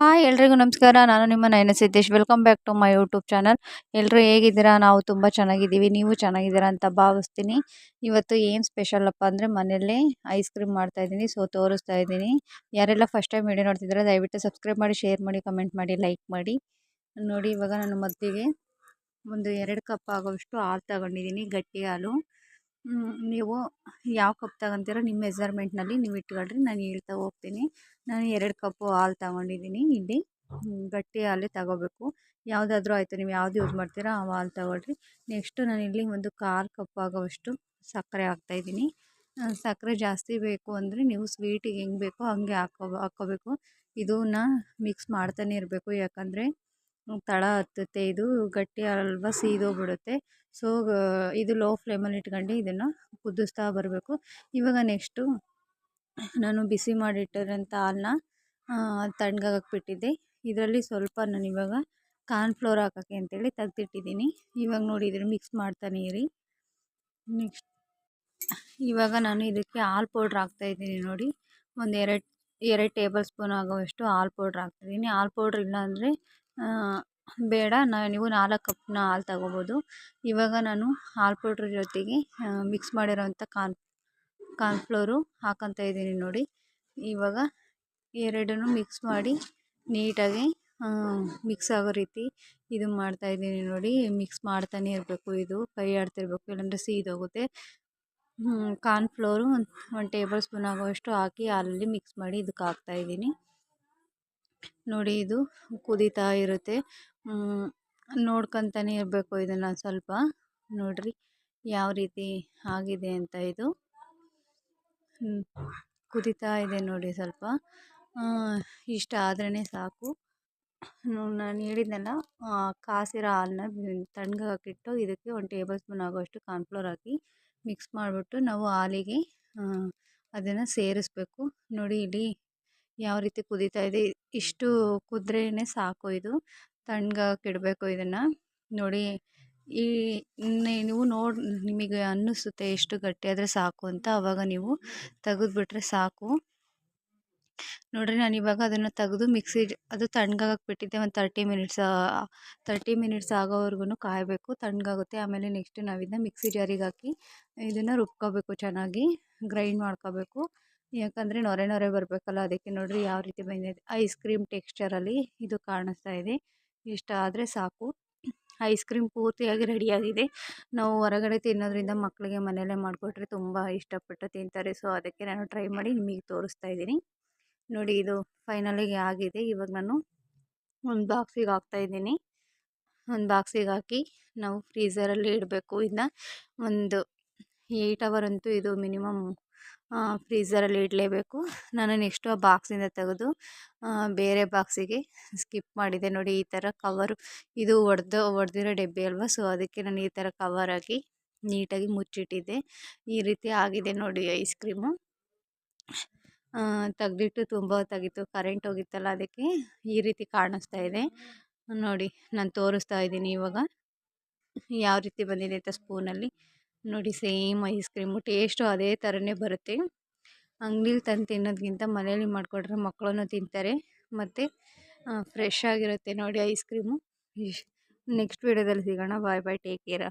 Hi, ಎಲ್ರಿಗೂ ನಮಸ್ಕಾರ. ನಾನು ನಿಮ್ಮ Nayana Siddesh. Welcome back to my YouTube channel ಎಲ್ಲರೂ ಹೇಗಿದ್ದೀರಾ? ನಾವು ತುಂಬ ಚೆನ್ನಾಗಿದ್ದೀವಿ. ನೀವು ಚೆನ್ನಾಗಿದ್ದೀರಾ ಅಂತ ಭಾವಿಸ್ತೀನಿ. ಇವತ್ತು ಏನು ಸ್ಪೆಷಲ್ ಅಪ್ಪ ಅಂದರೆ ಮನೆಯಲ್ಲೇ ಐಸ್ ಕ್ರೀಮ್ ಮಾಡ್ತಾಯಿದ್ದೀನಿ ಸೊ ತೋರಿಸ್ತಾ ಇದ್ದೀನಿ. ಯಾರೆಲ್ಲ ಫಸ್ಟ್ ಟೈಮ್ ವಿಡಿಯೋ ನೋಡ್ತಿದ್ದಾರೆ, ದಯವಿಟ್ಟು ಸಬ್ಸ್ಕ್ರೈಬ್ ಮಾಡಿ ಶೇರ್ ಮಾಡಿ ಕಮೆಂಟ್ ಮಾಡಿ ಲೈಕ್ ಮಾಡಿ. ನೋಡಿ, ಇವಾಗ ನಾನು ಮದ್ದಿಗೆ ಒಂದು ಎರಡು ಕಪ್ ಆಗೋಷ್ಟು ಹಾಲು ತಗೊಂಡಿದ್ದೀನಿ. ಗಟ್ಟಿ ಹಾಲು. ನೀವು ಯಾವ ಕಪ್ ತಗೊತೀರೋ ನಿಮ್ಮ ಮೆಸರ್ಮೆಂಟ್ನಲ್ಲಿ ನೀವು ಇಟ್ಕೊಳ್ರಿ, ನಾನು ಹೇಳ್ತಾ ಹೋಗ್ತೀನಿ. ನಾನು ಎರಡು ಕಪ್ಪು ಹಾಲು ತಗೊಂಡಿದ್ದೀನಿ ಇಲ್ಲಿ. ಗಟ್ಟಿ ಹಾಲೇ ತಗೋಬೇಕು. ಯಾವುದಾದ್ರೂ ಆಯಿತು, ನೀವು ಯಾವ್ದು ಯೂಸ್ ಮಾಡ್ತೀರಾ ಆ ಹಾಲು ತಗೊಳ್ರಿ. ನೆಕ್ಸ್ಟು ನಾನು ಇಲ್ಲಿ ಒಂದು ಕಾಲು ಕಪ್ ಆಗೋವಷ್ಟು ಸಕ್ಕರೆ ಹಾಕ್ತಾಯಿದ್ದೀನಿ ಸಕ್ಕರೆ ಜಾಸ್ತಿ ಬೇಕು ಅಂದರೆ ನೀವು ಸ್ವೀಟಿಗೆ ಹೆಂಗೆ ಬೇಕೋ ಹಂಗೆ ಹಾಕೋ ಹಾಕ್ಕೋಬೇಕು ಇದನ್ನ ಮಿಕ್ಸ್ ಮಾಡ್ತಾನೆ ಇರಬೇಕು, ಯಾಕಂದರೆ ತಳ ಹತ್ತುತ್ತೆ, ಇದು ಗಟ್ಟಿ ಹಲ್ವ ಸೀದೋಗ್ಬಿಡುತ್ತೆ. ಸೊ ಇದು ಲೋ ಫ್ಲೇಮಲ್ಲಿ ಇಟ್ಕೊಂಡು ಇದನ್ನು ಕುದಿಸ್ತಾ ಬರಬೇಕು. ಇವಾಗ ನೆಕ್ಸ್ಟು ನಾನು ಬಿಸಿ ಮಾಡಿಟ್ಟಿರೋಂಥ ಹಾಲನ್ನ ತಣ್ಣಗಾಗಕ್ಕೆ ಬಿಟ್ಟಿದ್ದೆ. ಇದರಲ್ಲಿ ಸ್ವಲ್ಪ ನಾನು ಇವಾಗ ಕಾರ್ನ್ಫ್ಲೋರ್ ಹಾಕೋಕ್ಕೆ ಅಂತೇಳಿ ತೆಗ್ದಿಟ್ಟಿದ್ದೀನಿ. ಇವಾಗ ನೋಡಿ ಇದನ್ನು ಮಿಕ್ಸ್ ಮಾಡ್ತಾನೆ ಇರಿ. ನೆಕ್ಸ್ಟ್ ಇವಾಗ ನಾನು ಇದಕ್ಕೆ ಹಾಲು ಪೌಡ್ರ್ ಹಾಕ್ತಾಯಿದ್ದೀನಿ ನೋಡಿ. ಒಂದು ಎರಡು ಎರಡು ಟೇಬಲ್ ಸ್ಪೂನ್ ಆಗೋವಷ್ಟು ಹಾಲು ಪೌಡ್ರ್ ಹಾಕ್ತಿದ್ದೀನಿ ಹಾಲು ಪೌಡ್ರ್ ಇಲ್ಲ ಅಂದರೆ ಬೇಡ ನೀವು ನಾಲ್ಕು ಕಪ್ನ ಹಾಲು ತಗೋಬೋದು. ಇವಾಗ ನಾನು ಹಾಲು ಪೌಡ್ರ್ ಜೊತೆಗೆ ಮಿಕ್ಸ್ ಮಾಡಿರೋಂಥ ಕಾರ್ನ್ ಕಾರ್ನ್ಫ್ಲೋರು ಹಾಕೊತ ಇದ್ದೀನಿ ನೋಡಿ. ಇವಾಗ ಎರಡನ್ನೂ ಮಿಕ್ಸ್ ಮಾಡಿ ನೀಟಾಗಿ ಮಿಕ್ಸ್ ಆಗೋ ರೀತಿ ಇದು ಮಾಡ್ತಾಯಿದ್ದೀನಿ ನೋಡಿ. ಮಿಕ್ಸ್ ಮಾಡ್ತಾನೆ ಇರಬೇಕು ಇದು, ಕೈ ಆಡ್ತಿರ್ಬೇಕು, ಇಲ್ಲಾಂದರೆ ಸೀದೋಗುತ್ತೆ ಕಾರ್ನ್ಫ್ಲೋರು ಒಂದು ಒಂದು ಟೇಬಲ್ ಸ್ಪೂನ್ ಆಗುವಷ್ಟು ಹಾಕಿ ಹಾಲಲ್ಲಿ ಮಿಕ್ಸ್ ಮಾಡಿ ಇದಕ್ಕೆ ಹಾಕ್ತಾಯಿದ್ದೀನಿ ನೋಡಿ ಇದು ಕುದೀತಾ ಇರುತ್ತೆ. ನೋಡ್ಕೊತಾನೆ ಇರಬೇಕು ಇದನ್ನು ಸ್ವಲ್ಪ. ನೋಡಿರಿ ಯಾವ ರೀತಿ ಆಗಿದೆ ಅಂತ ಇದು. ಕುದೀತಾ ಇದೆ ನೋಡಿ ಸ್ವಲ್ಪ. ಇಷ್ಟ ಆದ್ರೇ ಸಾಕು. ನಾನು ಹೇಳಿದ್ನಲ್ಲ ಕಾಸಿರೋ ಹಾಲನ್ನ ತಣ್ಣಗಾಕಿಟ್ಟು ಇದಕ್ಕೆ ಒಂದು ಟೇಬಲ್ ಸ್ಪೂನ್ ಆಗೋಷ್ಟು ಕಾರ್ನ್ಫ್ಲೋರ್ ಹಾಕಿ ಮಿಕ್ಸ್ ಮಾಡಿಬಿಟ್ಟು ನಾವು ಹಾಲಿಗೆ ಅದನ್ನು ಸೇರಿಸ್ಬೇಕು. ನೋಡಿ ಇಲ್ಲಿ ಯಾವ ರೀತಿ ಕುದೀತಾ ಇದೆ. ಇಷ್ಟು ಕುದ್ರೇ ಸಾಕು ಇದು. ತಣ್ಣಗಾಗಕ್ಕೆ ಇಡಬೇಕು ಇದನ್ನು. ನೋಡಿ, ಈ ನೀವು ನೋಡಿ, ನಿಮಗೆ ಅನ್ನಿಸುತ್ತೆ ಎಷ್ಟು ಗಟ್ಟಿ ಆದರೆ ಸಾಕು ಅಂತ. ಆವಾಗ ನೀವು ತೆಗೆದ್ಬಿಟ್ರೆ ಸಾಕು. ನೋಡಿರಿ, ನಾನು ಇವಾಗ ಅದನ್ನು ತೆಗೆದು ಮಿಕ್ಸಿ, ಅದು ಬಿಟ್ಟಿದ್ದೆ ಒಂದು ತರ್ಟಿ ಮಿನಿಟ್ಸ್ ತರ್ಟಿ ಮಿನಿಟ್ಸ್ ಆಗೋವರೆಗೂ ಕಾಯಬೇಕು. ತಣ್ಣಗಾಗುತ್ತೆ ಆಮೇಲೆ ನೆಕ್ಸ್ಟ್ ನಾವು ಇದನ್ನ ಮಿಕ್ಸಿ ಜಾರಿಗೆ ಹಾಕಿ, ಇದನ್ನು ರುಬ್ಕೋಬೇಕು ಚೆನ್ನಾಗಿ, ಗ್ರೈಂಡ್ ಮಾಡ್ಕೋಬೇಕು. ಯಾಕಂದರೆ ನೊರೆ ನೊರೆ ಬರಬೇಕಲ್ಲ, ಅದಕ್ಕೆ ನೋಡಿರಿ ಯಾವ ರೀತಿ ಬಂದಿದೆ. ಐಸ್ ಕ್ರೀಮ್ ಟೆಕ್ಸ್ಚರಲ್ಲಿ ಇದು ಕಾಣಿಸ್ತಾ ಇದೆ. ಇಷ್ಟ ಆದರೆ ಸಾಕು. ಐಸ್ ಕ್ರೀಮ್ ಪೂರ್ತಿಯಾಗಿ ರೆಡಿಯಾಗಿದೆ ನಾವು ಹೊರಗಡೆ ತಿನ್ನೋದ್ರಿಂದ ಮಕ್ಕಳಿಗೆ ಮನೆಯಲ್ಲೇ ಮಾಡಿಕೊಟ್ರೆ ತುಂಬ ಇಷ್ಟಪಟ್ಟು ತಿಂತಾರೆ. ಸೊ ಅದಕ್ಕೆ ನಾನು ಟ್ರೈ ಮಾಡಿ ನಿಮಗೆ ತೋರಿಸ್ತಾ ಇದ್ದೀನಿ. ನೋಡಿ, ಇದು ಫೈನಲಿಗೆ ಆಗಿದೆ. ಇವಾಗ ನಾನು ಒಂದು ಬಾಕ್ಸಿಗೆ ಹಾಕ್ತಾಯಿದ್ದೀನಿ ಒಂದು ಬಾಕ್ಸಿಗೆ ಹಾಕಿ ನಾವು ಫ್ರೀಝರಲ್ಲಿ ಇಡಬೇಕು. ಇದನ್ನ ಒಂದು ಏಯ್ಟ್ ಅವರ್ ಅಂತೂ ಇದು ಮಿನಿಮಮ್ ಫ್ರೀಝರಲ್ಲಿ ಇಡಲೇಬೇಕು. ನಾನು ನೆಕ್ಸ್ಟು ಆ ಬಾಕ್ಸಿಂದ ತೆಗೆದು ಬೇರೆ ಬಾಕ್ಸಿಗೆ ಸ್ಕಿಪ್ ಮಾಡಿದೆ. ನೋಡಿ, ಈ ಥರ ಕವರು, ಇದು ಒಡೆದು, ಒಡೆದಿರೋ ಡಬ್ಬಿ ಅಲ್ವಾ? ಸೊ, ಅದಕ್ಕೆ ನಾನು ಈ ಥರ ಕವರ್ ಹಾಕಿ ನೀಟಾಗಿ ಮುಚ್ಚಿಟ್ಟಿದ್ದೆ. ಈ ರೀತಿ ಆಗಿದೆ ನೋಡಿ ಐಸ್ ಕ್ರೀಮು. ತೆಗ್ದಿಟ್ಟು ತುಂಬ ಹೊತ್ತಾಗಿತ್ತು ಕರೆಂಟ್ ಹೋಗಿತ್ತಲ್ಲ, ಅದಕ್ಕೆ ಈ ರೀತಿ ಕಾಣಿಸ್ತಾ ಇದೆ. ನೋಡಿ, ನಾನು ತೋರಿಸ್ತಾ ಇದ್ದೀನಿ ಇವಾಗ. ಯಾವ ರೀತಿ ಬಂದಿದೆ ಅಂತ ಸ್ಪೂನಲ್ಲಿ. ನೋಡಿ ಸೇಮ್ ಐಸ್ ಕ್ರೀಮು, ಟೇಸ್ಟು ಅದೇ ಥರನೇ ಬರುತ್ತೆ. ಅಂಗಡೀಲಿ ತಂದು ತಿನ್ನೋದಕ್ಕಿಂತ ಮನೇಲಿ ಮಾಡಿಕೊಟ್ರೆ ಮಕ್ಕಳನ್ನು ತಿಂತಾರೆ. ಮತ್ತು ಫ್ರೆಶ್ ಆಗಿರುತ್ತೆ ನೋಡಿ ಐಸ್ ಕ್ರೀಮು. ನೆಕ್ಸ್ಟ್ ವೀಡಿಯೋದಲ್ಲಿ ಸಿಗೋಣ. Bye bye, take care.